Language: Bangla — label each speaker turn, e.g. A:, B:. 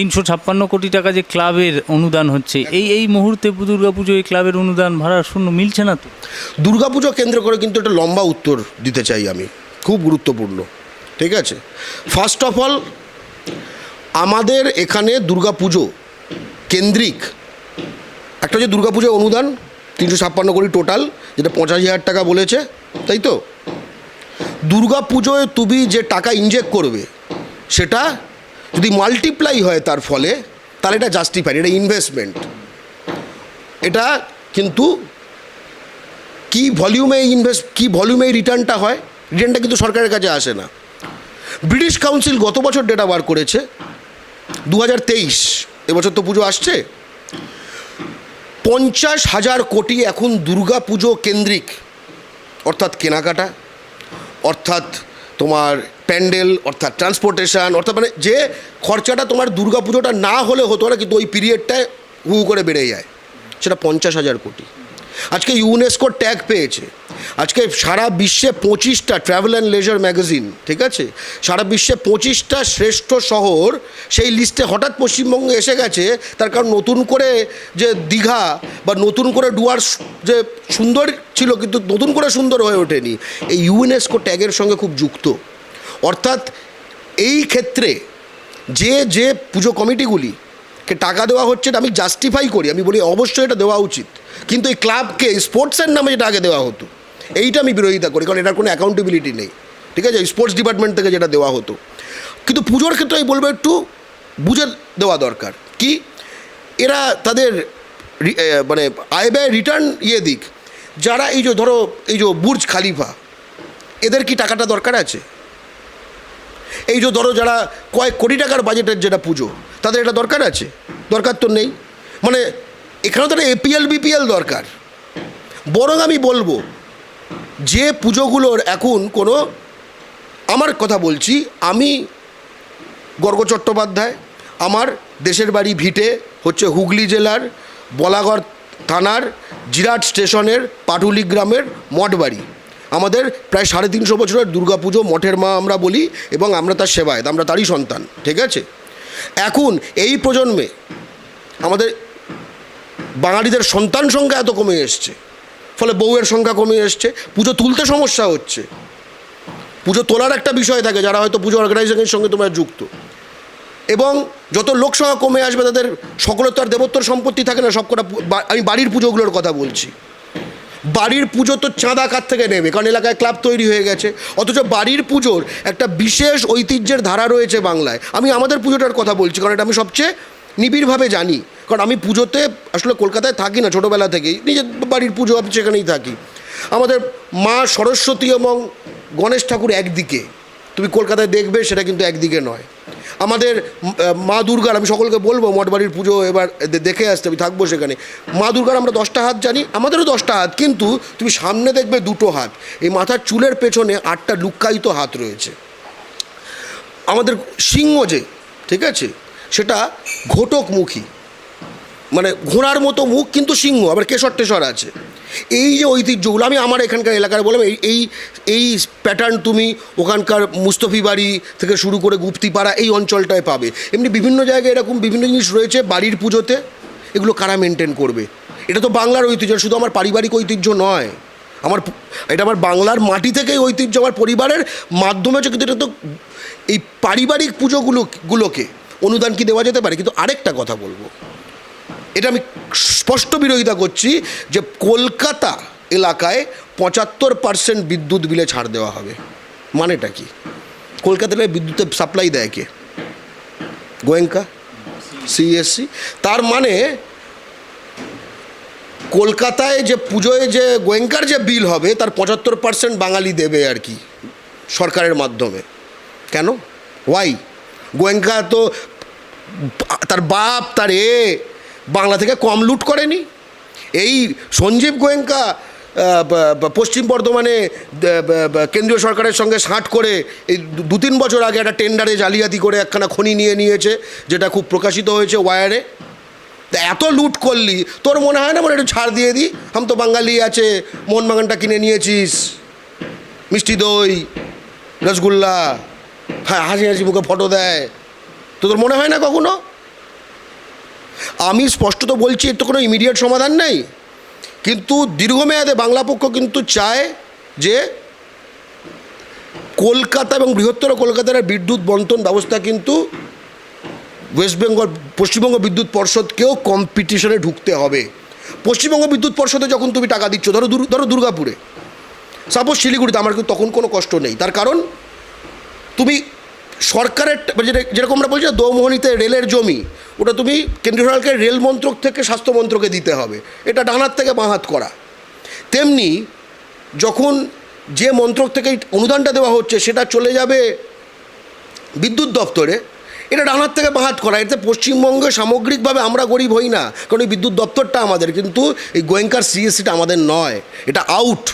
A: তিনশো ছাপ্পান্ন কোটি টাকা যে ক্লাবের অনুদান হচ্ছে, এই এই মুহূর্তে দুর্গাপুজো এই ক্লাবের অনুদান ভাড়া শূন্য মিলছে না তো?
B: দুর্গাপুজো কেন্দ্র করে কিন্তু একটা লম্বা উত্তর দিতে চাই আমি, খুব গুরুত্বপূর্ণ, ঠিক আছে? ফার্স্ট অফ অল আমাদের এখানে দুর্গাপুজো কেন্দ্রিক, একটা হচ্ছে দুর্গাপুজো অনুদান, তিনশো ছাপ্পান্ন কোটি টোটাল যেটা পঁচাশি হাজার টাকা বলেছে, তাই তো? দুর্গাপুজোয় তুমি যে টাকা ইনজেক্ট করবে, সেটা যদি মাল্টিপ্লাই হয় তার ফলে, তাহলে এটা জাস্টিফাইড এটা ইনভেস্টমেন্ট এটা কিন্তু কি ভলিউমে ইনভেস্ট কি ভলিউমে রিটার্নটা হয় রিটার্নটা কিন্তু সরকারের কাছে আসে না। ব্রিটিশ কাউন্সিল গত বছর ডেটা বার করেছে দু হাজার তেইশ, এবছর তো পুজো আসছে। পঞ্চাশ হাজার কোটি এখন দুর্গা পুজো কেন্দ্রিক, অর্থাৎ কেনাকাটা, অর্থাৎ তোমার প্যান্ডেল, অর্থাৎ ট্রান্সপোর্টেশন অর্থাৎ মানে যে খরচাটা তোমার দুর্গা পুজোটা না হলে হতো না, কিন্তু ওই পিরিয়ডটায় হু করে বেড়ে যায়। সেটা পঞ্চাশ হাজার কোটি। আজকে ইউনেস্কোর ট্যাগ পেয়েছে। আজকে সারা বিশ্বে পঁচিশটা ট্রাভেল অ্যান্ড লেজার ম্যাগাজিন ঠিক আছে? সারা বিশ্বে পঁচিশটা শ্রেষ্ঠ শহর সেই লিস্টে হঠাৎ পশ্চিমবঙ্গে এসে গেছে, তার কারণ নতুন করে যে দীঘা বা নতুন করে ডুয়ার যে সুন্দর ছিল, কিন্তু নতুন করে সুন্দর হয়ে ওঠেনি। এই ইউনেস্কো ট্যাগের সঙ্গে খুব যুক্ত। অর্থাৎ এই ক্ষেত্রে যে যে পুজো কমিটিগুলিকে টাকা দেওয়া হচ্ছে এটা আমি জাস্টিফাই করি, আমি বলি অবশ্যই এটা দেওয়া উচিত। কিন্তু এই ক্লাবকে স্পোর্টসের নামে যেটা আগে দেওয়া হতো। এইটা আমি বিরোধিতা করি, কারণ এটার কোনো অ্যাকাউন্টেবিলিটি নেই। ঠিক আছে? স্পোর্টস ডিপার্টমেন্ট থেকে যেটা দেওয়া হতো। কিন্তু পুজোর ক্ষেত্রে আমি বলব একটু বুঝে দেওয়া দরকার। কি? এরা তাদের মানে আয় ব্যয় রিটার্ন ইয়ে দিক। যারা এই যে ধরো, এই যে বুর্জ খালিফা, এদের কি টাকাটা দরকার আছে? এই যে ধরো যারা কয়েক কোটি টাকার বাজেটের যেটা পুজো, তাদের এটা দরকার আছে? দরকার তো নেই। মানে এখানেও তো এপিএল বিপিএল দরকার। বরং আমি বলব যে পুজোগুলোর এখন কোনো আমার কথা বলছি, আমি গর্গ চট্টোপাধ্যায়, আমার দেশের বাড়ি ভিটে হচ্ছে হুগলি জেলার বলাগড় থানার জিরাট স্টেশনের পাটুলি গ্রামের মঠবাড়ি আমাদের প্রায় সাড়ে তিনশো বছরের দুর্গাপুজো মঠের মা আমরা বলি এবং আমরা তার সেবায় আমরা তারই সন্তান, ঠিক আছে? এখন এই প্রজন্মে আমাদের বাঙালিদের সন্তান সংখ্যা এত কমে এসছে। ফলে বউয়ের সংখ্যা কমে এসছে। পুজো তুলতে সমস্যা হচ্ছে। পুজো তোলার একটা বিষয় থাকে, যারা হয়তো পুজো অর্গানাইজেশনের সঙ্গে তোমরা যুক্ত। এবং যত লোক সংখ্যা কমে আসবে, তাদের সকলের তো আর দেবোত্তর সম্পত্তি থাকে না, সবকটা আমি বাড়ির পুজোগুলোর কথা বলছি। বাড়ির পুজো তো চাঁদা কার থেকে নেবে, কারণ এলাকায় ক্লাব তৈরি হয়ে গেছে। অথচ বাড়ির পুজোর একটা বিশেষ ঐতিহ্যের ধারা রয়েছে বাংলায়। আমি আমাদের পুজোটার কথা বলছি, কারণ এটা আমি সবচেয়ে নিবিড়ভাবে জানি। কারণ আমি পুজোতে আসলে কলকাতায় থাকি না, ছোটোবেলা থেকেই। নিজের বাড়ির পুজো আমি সেখানেই থাকি। আমাদের মা সরস্বতী এবং গণেশ ঠাকুর একদিকে। তুমি কলকাতায় দেখবে সেটা কিন্তু একদিকে নয়। আমাদের মা দুর্গার, আমি সকলকে বলব, মঠবাড়ির পুজো এবার দেখে আসতে, আমি থাকব সেখানে। মা দুর্গার আমরা দশটা হাত জানি, আমাদেরও দশটা হাত, কিন্তু তুমি সামনে দেখবে দুটো হাত। এই মাথার চুলের পেছনে আটটা লুক্কায়িত হাত রয়েছে। আমাদের সিংহ যে, ঠিক আছে? সেটা ঘটকমুখী। ঘোড়ার মতো মুখ কিন্তু সিংহ, আবার কেশর টেশর আছে। এই যে ঐতিহ্যগুলো, আমি আমার এখানকার এলাকার বললাম, এই এই এই প্যাটার্ন তুমি ওখানকার মুস্তফি বাড়ি থেকে শুরু করে গুপ্তিপাড়া এই অঞ্চলটায় পাবে। এমনি বিভিন্ন জায়গায় এরকম বিভিন্ন জিনিস রয়েছে বাড়ির পুজোতে, এগুলো কারা মেনটেন করবে? এটা তো বাংলার ঐতিহ্য, শুধু আমার পারিবারিক ঐতিহ্য নয়। আমার এটা আমার বাংলার মাটি থেকেই ঐতিহ্য, আমার পরিবারের মাধ্যমে হচ্ছে, কিন্তু এটা তো এই পারিবারিক পুজোগুলো, গুলোকে অনুদান কি দেওয়া যেতে পারে? কিন্তু আরেকটা কথা বলব। এটা আমি স্পষ্ট বিরোধিতা করছি যে কলকাতা এলাকায় পঁচাত্তর পার্সেন্ট বিদ্যুৎ বিলে ছাড় দেওয়া হবে। মানেটা কি? কলকাতায় বিদ্যুতের সাপ্লাই দেয় কে? গোয়েঙ্কা? সিএসসি তার মানে কলকাতায় যে পুজোয় যে গোয়েঙ্কার যে বিল হবে, তার পঁচাত্তর পার্সেন্ট বাঙালি দেবে আর কি, সরকারের মাধ্যমে। কেন? ওয়াই গোয়েঙ্কা তো, তার বাপ, তার এ বাংলা থেকে কম লুট করেনি? এই সঞ্জীব গোয়েঙ্কা পশ্চিম বর্ধমানে কেন্দ্রীয় সরকারের সঙ্গে সাঁট করে এই দু- দু তিন বছর আগে একটা টেন্ডারে জালিয়াতি করে একখানা খনি নিয়ে নিয়েছে, যেটা খুব প্রকাশিত হয়েছে ওয়ারে। তা এত লুট করলি, তোর মনে হয় না মনে একটু ছাড় দিয়ে দিই হাম তো বাঙালি আছে, মোহনবাগানটা কিনে নিয়েছিস। মিষ্টি দই, রসগোল্লা হ্যাঁ হাসি হাসি মুখে ফটো দেয়। তো তোর মনে হয় না কখনো? আমি স্পষ্টত বলছি, এর তো কোনো ইমিডিয়েট সমাধান নেই। কিন্তু দীর্ঘমেয়াদে বাংলা পক্ষ কিন্তু চায় যে কলকাতা এবং বৃহত্তর কলকাতার বিদ্যুৎ বন্টন ব্যবস্থা কিন্তু ওয়েস্ট বেঙ্গল পশ্চিমবঙ্গ বিদ্যুৎ পর্ষদকেও কম্পিটিশনে ঢুকতে হবে। পশ্চিমবঙ্গ বিদ্যুৎ পর্ষদে যখন তুমি টাকা দিচ্ছ, ধরো ধরো দুর্গাপুরে সাপোজ শিলিগুড়িতে আমার কিন্তু তখন কোনো কষ্ট নেই। তার কারণ, তুমি সরকারের যেরকম আমরা বলছি না, দৌমোহনীতে রেলের জমি ওটা তুমি কেন্দ্রীয় সরকারকে রেল মন্ত্রক থেকে স্বাস্থ্য মন্ত্রকে দিতে হবে। এটা ডানার থেকে বাঁহাত করা। তেমনি যখন যে মন্ত্রক থেকে অনুদানটা দেওয়া হচ্ছে, সেটা চলে যাবে বিদ্যুৎ দপ্তরে, এটা ডানার থেকে বাহাত করা। এতে পশ্চিমবঙ্গে সামগ্রিকভাবে আমরা গরিব হই না, কারণ এই বিদ্যুৎ দপ্তরটা আমাদের। কিন্তু এই গোয়েঙ্কার সিএসসিটা আমাদের নয়, এটা আউট